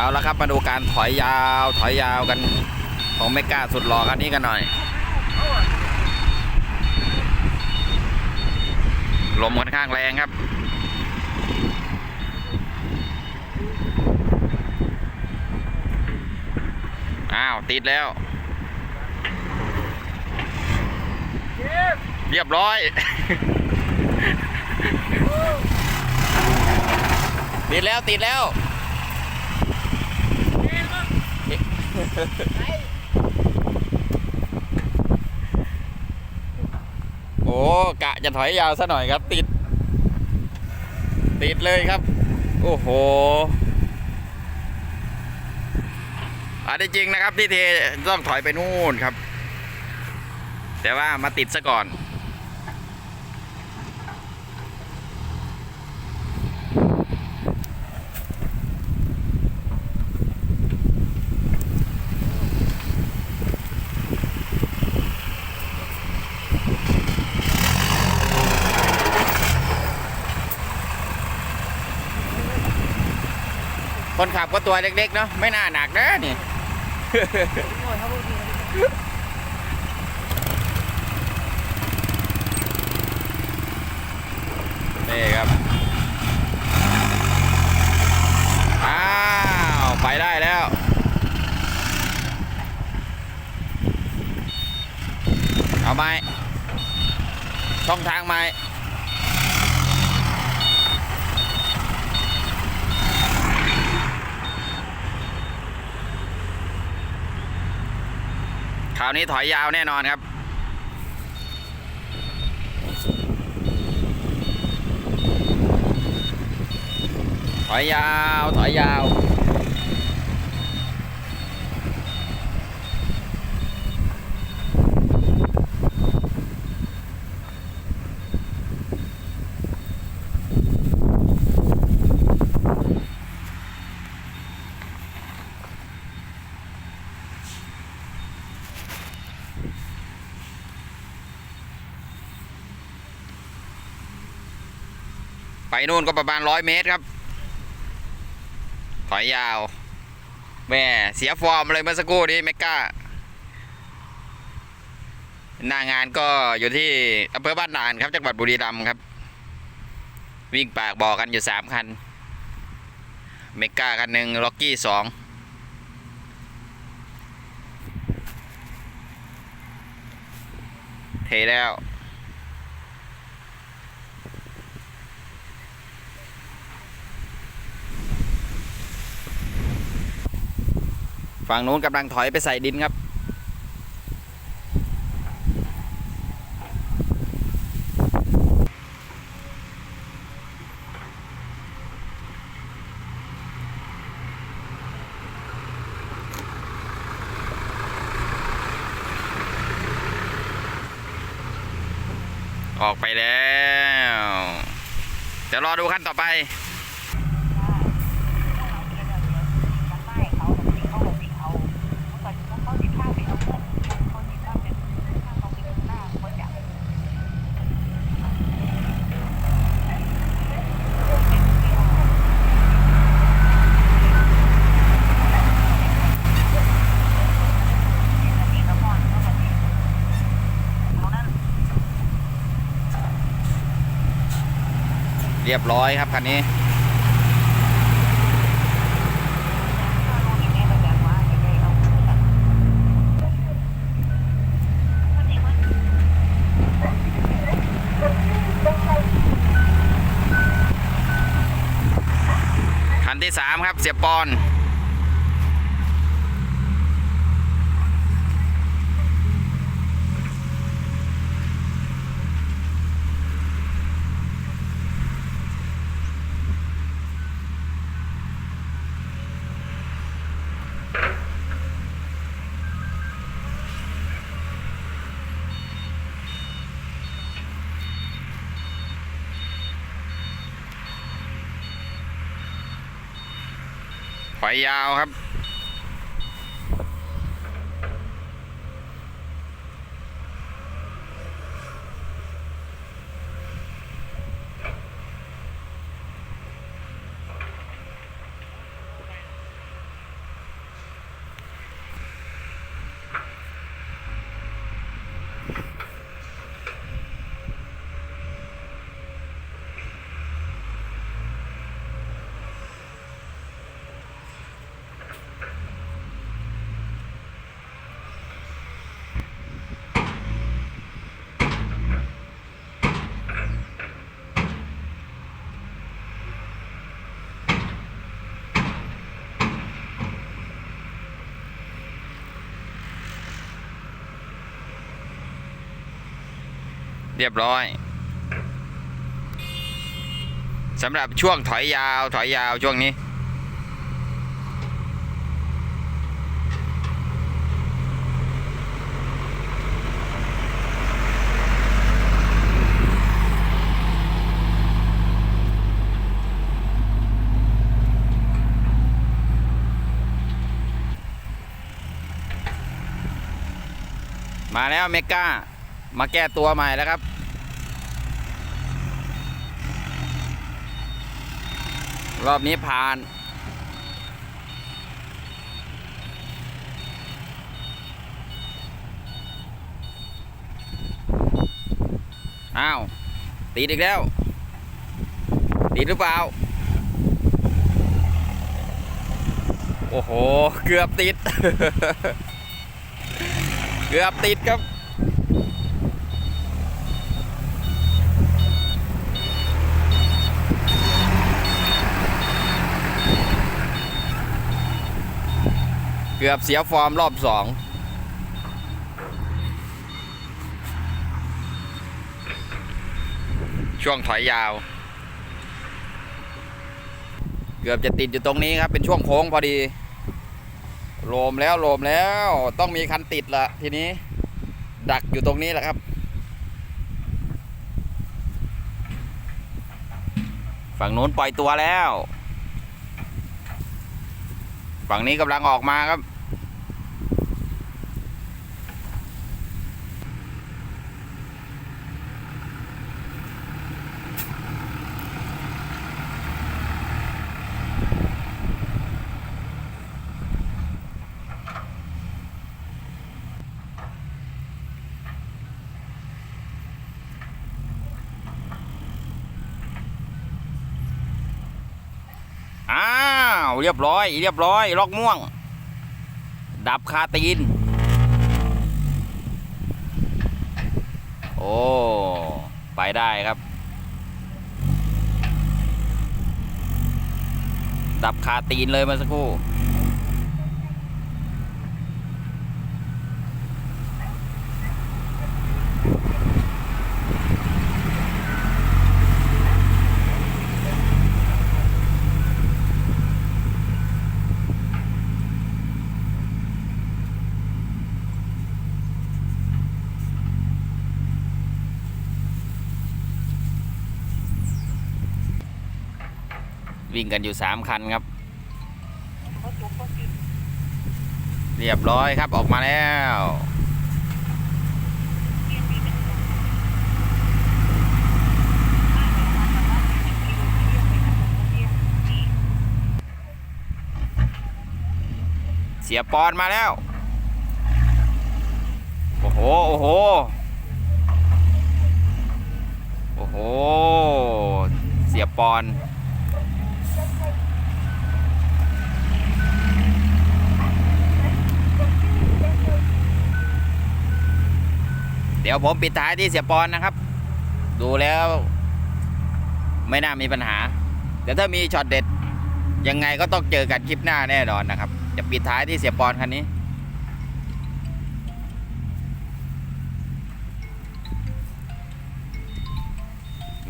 เอาละครับมาดูการถอยยาวถอยยาวกันของเมกาสุดหล่อคันนี้กันหน่อย ลมค่อนข้างแรงครับอ้าวติดแล้ว เรียบร้อย ติดแล้วติดแล้ว โอ้กะจะถอยยาวซะหน่อยครับ ติด ติดเลยครับ โอ้โหอันนี้จริงนะครับที่เทต้องถอยไปนู่นครับ แต่ว่ามาติดซะก่อน คนขับก็ตัวเล็กๆเนาะไม่น่าหนักนะนี่นี่ครับอ้าวไปได้แล้วเอาไหมช่องทางไหม คราวนี้ถอยยาวแน่นอนครับ ถอยยาว ถอยยาว ไปนู่นก็ประมาณร้อยเมตรครับ ถอยยาวแม่เสียฟอร์มเลยเมื่อสักครู่นี้เมก้าหน้างานก็อยู่ที่อำเภอบ้านด่านครับจังหวัดบุรีรัมย์ครับ วิ่งปากบอกกันอยู่สามคัน เมก้าคันหนึ่งล็อกกี้สองเทแล้ว ฝั่งนู้นกำลังถอยไปใส่ดินครับ ออกไปแล้ว เดี๋ยวรอดูขั้นต่อไป เรียบร้อยครับคันนี้คันที่สามครับเสียปอน ถอยยาวครับ เรียบร้อยสำหรับช่วงถอยยาวถอยยาวช่วงนี้มาแล้วเมก้า มาแก้ตัวใหม่แล้วครับ รอบนี้ผ่านอ้าวติดอีกแล้ว ติดหรือเปล่า โอ้โห เกือบติด เกือบติดครับ เกือบเสียฟอร์มรอบสองช่วงถอยยาว เกือบจะติดอยู่ตรงนี้ครับ เป็นช่วงโค้งพอดีโลมแล้วโลมแล้วต้องมีคันติดละทีนี้ ดักอยู่ตรงนี้แหละครับ ฝั่งโน้นปล่อยตัวแล้ว ฝั่งนี้กำลังออกมาครับ อ้าวเรียบร้อย เรียบร้อยล็อกม่วง ดับคาตีน โอ้ ไปได้ครับ ดับคาตีนเลยมาสักครู่ วิ่งกันอยู่สามคันครับ เรียบร้อยครับออกมาแล้วเสียปอนมาแล้ว โอ้โห โอ้โห โอ้โห เสียปอน เดี๋ยวผมปิดท้ายที่เสียปอนนะครับ ดูแล้ว ไม่น่ามีปัญหา แต่ถ้ามีช็อตเด็ด ยังไงก็ต้องเจอกันคลิปหน้าแน่นอนนะครับ จะปิดท้ายที่เสียปอนคันนี้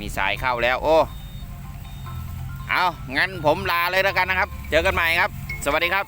มีสายเข้าแล้ว โอ้ เอางั้นผมลาเลยแล้วกันนะครับ เจอกันใหม่ครับ สวัสดีครับ